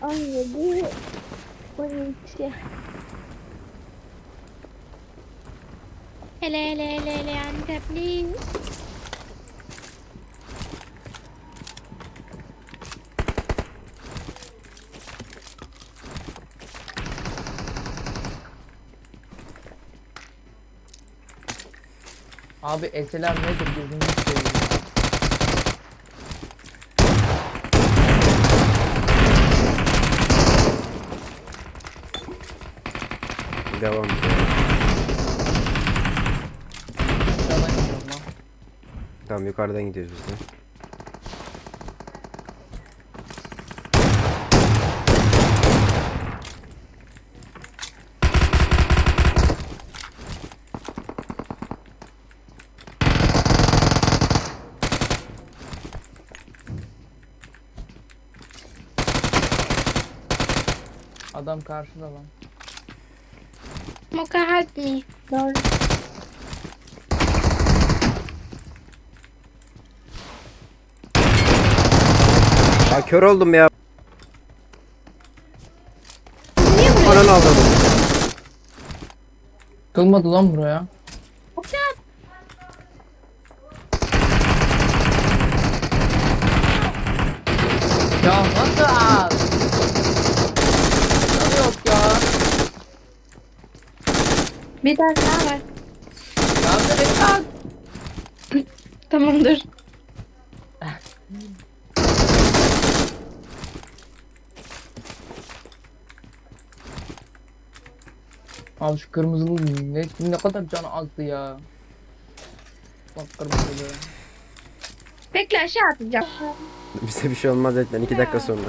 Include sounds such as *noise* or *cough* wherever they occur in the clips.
17 12 Hele hele hele hele Antepli Abi eseler nedir? Gözünü seveyim ya. Devam. Aşağıdan gidiyorum lan. Tamam yukarıdan gidiyoruz biz de. Adam karşıda lan. Moka help me Doğru Aa kör oldum ya. Ananı aldım. Kılmadı lan buraya. Moka Ya nasıl az? Nasıl yok ya? Bir tane daha var et lan. Tamamdır Abi şu kırmızılı ne, ne kadar canı azdı ya. Bak kırmızılı. Bekle aşağı atacağım Bize bir şey olmaz zaten 2 dakika sonra.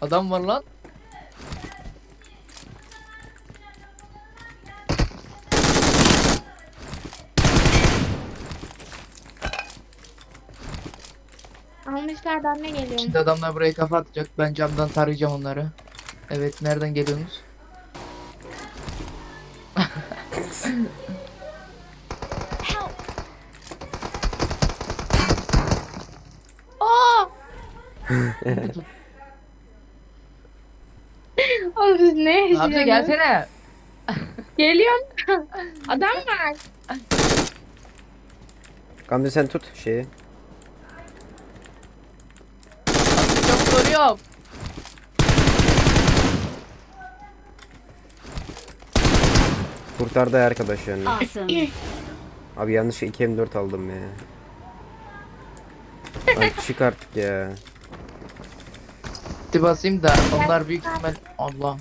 Adam var lan. Almışlar ben ne geliyorum Şimdi adamlar buraya kafa atacak. Ben camdan tarayacağım onları. Evet nereden geliyorsunuz? *laughs* *laughs* Oğlum siz ne Ne yaşıyorsunuz? gelsene. Geliyorum. *laughs* Adam var. Gamze sen tut şeyi. Soruyorum. Kurtardı arkadaş yani. Awesome. Abi yanlış 2 M4 aldım ya. Ay çık artık ya. Bir basayım da onlar büyük ihtimal Allah.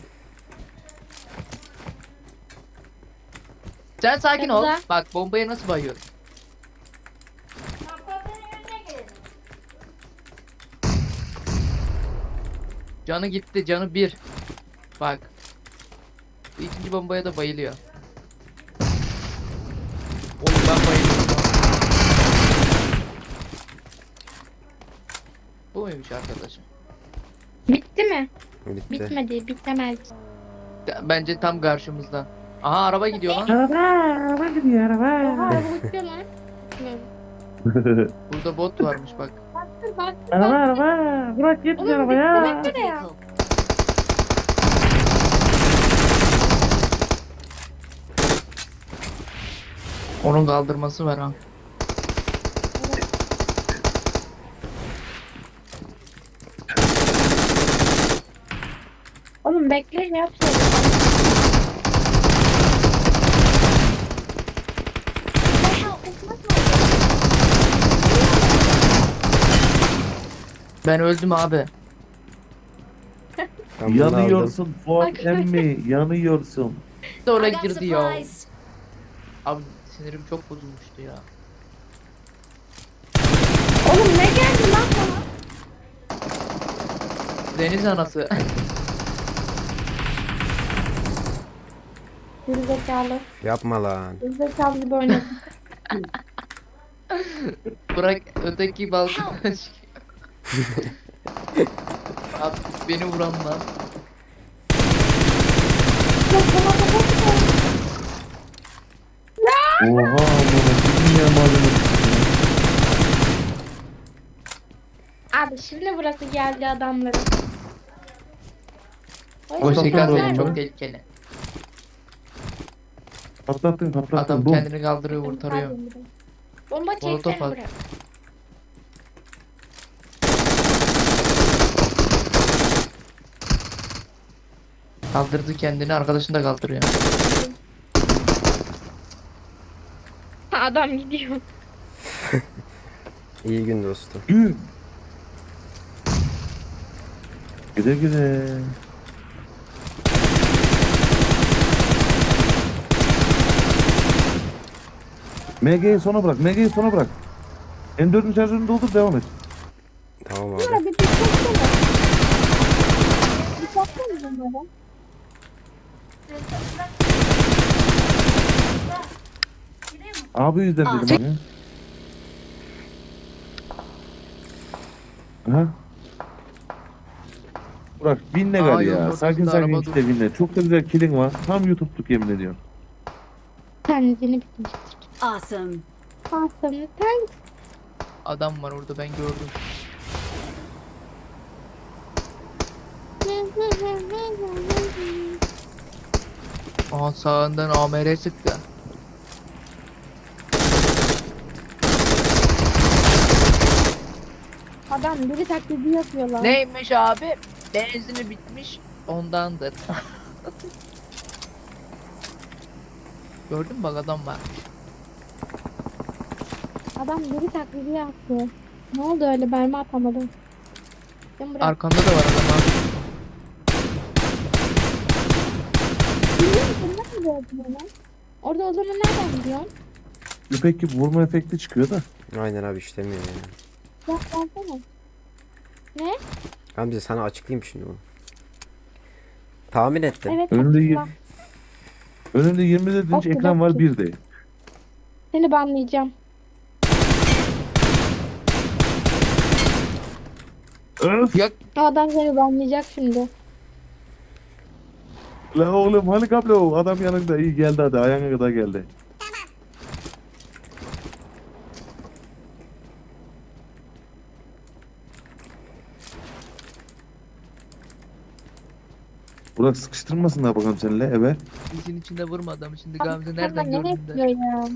Sen sakin ol. Bak bombaya nasıl bayıyorum. Canı gitti, canı bir. Bak. Bu ikinci bombaya da bayılıyor. Oğlum ben bayılıyorum. Bu muymuş arkadaşım? Bitti mi? Bitti. Bitmedi. Bitemez. Bence tam karşımızda. Aha araba gidiyor lan. Araba, araba gidiyor araba. Oha bu bitti lan. Burada bot varmış bak. Araba araba. Bırak git Oğlum arabaya. ya. Onun kaldırması var ha. Oğlum bekle ne yapacağız? Ben öldüm abi. Ben bunu aldım. Yanıyorsun Fuat emmi. Yanıyorsun. Sonra I got girdi ya. supplies. Abi sinirim çok bozulmuştu ya. Oğlum ne geldi lan bana? Deniz anası. *laughs* Gerizekalı. Yapma lan. Gerizekalı gibi oynadı. *laughs* Bırak öteki balkona çıkıyor. Abi beni vuran lan. Oha amına. Adını. Abi şimdi burası geldi adamların. O şeker oğlum çok tehlikeli. Patlattın patlattın. Adam Bum. kendini kaldırıyor kurtarıyor. Bomba Molotof çeksen at. bırak. Kaldırdı kendini arkadaşını da kaldırıyor. Ha, Adam gidiyor. *laughs* İyi gün dostum. Gül. Güle güle. MG'yi sona bırak. MG'yi sona bırak. M4'ün şarjörünü doldur devam et. Tamam abi. Bir çeksene. Bir çeksene bunları. Abi yüzden dedim hani. Aha. Bırak binle Aa, gari yolun ya. ortasında Sakin sakin araba işte binle. Çok da güzel killing var. Tam YouTube'luk yemin ediyorum. Kendini bitmiş. Awesome. Awesome. Thanks. Adam var orada ben gördüm. Aha sağından AMR sıktı. Adam biri taklidi yapıyorlar. Neymiş abi? Benzini bitmiş ondandır. *laughs* Gördün mü bak adam var. Adam biri taklidi yaptı. Ne oldu öyle atamadım. Ben bırak. Arkanda da var adam ha. Biliyor gördün onu? Orada o zaman nereden biliyorsun? İpek gibi vurma efekti çıkıyor da. Aynen abi işlemiyor yani. Bak versene. Ne? Gamze sana açıklayayım şimdi bunu. Tahmin ettim. Evet. Önümde açıkla. y- Önümde 27 inç Okey, ekran var okey. bir de. Seni banlayacağım. Öf. Adam seni banlayacak şimdi. La oğlum hani kablo adam yanında iyi geldi hadi ayağına kadar geldi. Burak sıkıştırmasınlar bakalım seninle eve. dizin içinde vurma adamı şimdi Gamze nereden ne gördün de. ya?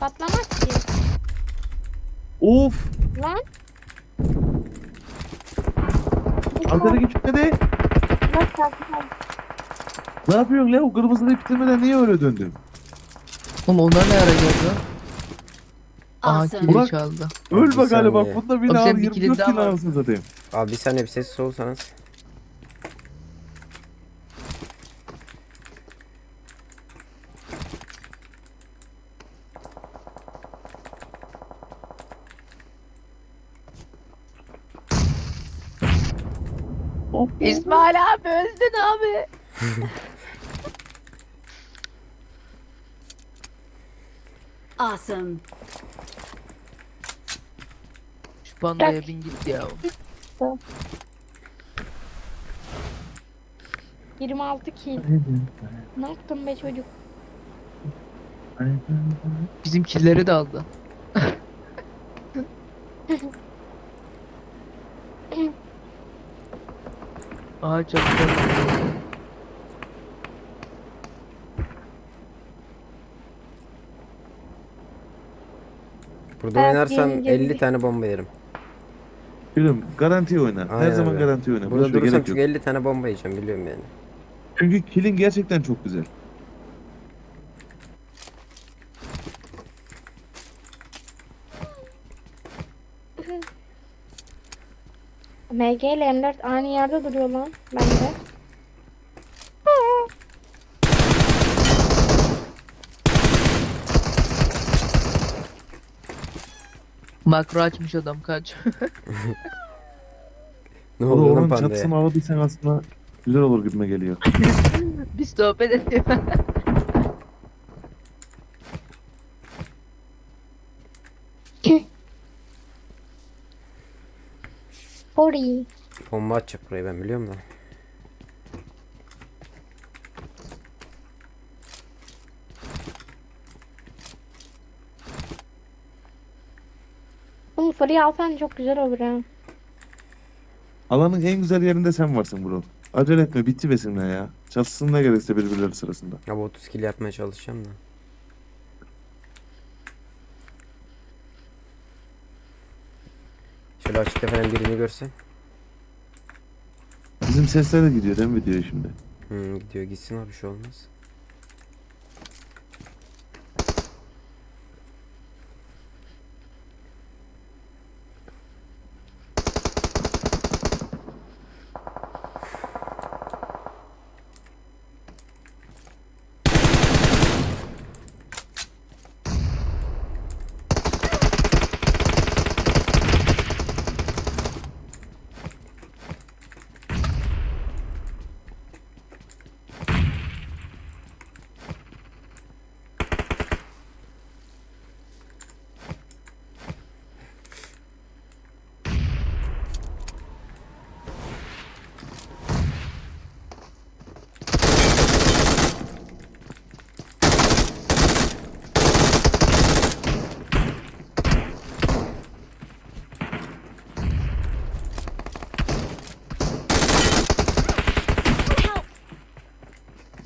Patlamaz ki. Of! Lan. Arkadaki çıkmadı. Bak. Ne yapıyorsun lan? O kırmızıyı bitirmeden niye öyle döndün? Oğlum onlar ne ara geldi? Aha Awesome. kili Burak- çaldı. Öl Bir bak galiba. Bunda bir Oğlum sen bir kilin 24 daha kilo var. anasını satayım. Abi bir saniye bir sessiz olsanız. İsmail abi öldün abi. *laughs* Awesome. Şu pandaya bin git ya. 26 kill. Ne yaptın be çocuk? Bizim killeri de aldı. *laughs* Aha çatıda. Burada Evet, oynarsam gelince 50 bir- tane bomba yerim. Gülüm garanti oyna. Her Aynen zaman öyle. garanti oyna. Burada Boş ver, durursam gerek çünkü yok. 50 tane bomba yiyeceğim biliyorum yani. Çünkü kilin gerçekten çok güzel. MG ile M4 aynı yerde duruyor lan bende. Makro açmış adam kaç. *laughs* Ne Oğlum oluyor lan onun pandaya? çatısını aladıysan aslında güzel olur gibime geliyor. *laughs* Biz sohbet ediyoruz. Sorry. Bomba atacak burayı ben biliyorum da. Bunu soruyu alsan çok güzel olur ha. Alanın en güzel yerinde sen varsın bro. Acele etme bitti besinle ya. Çatışsınlar gerekse birbirleri sırasında. Ya bu 30 kill yapmaya çalışacağım da. Şöyle açıkta falan birini görsem. Bizim sesler de gidiyor değil mi videoya şimdi? Hmm, gidiyor gitsin abi bir şey olmaz.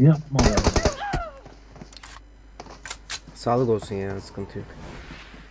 Yapma ya. Sağlık olsun ya sıkıntı yok.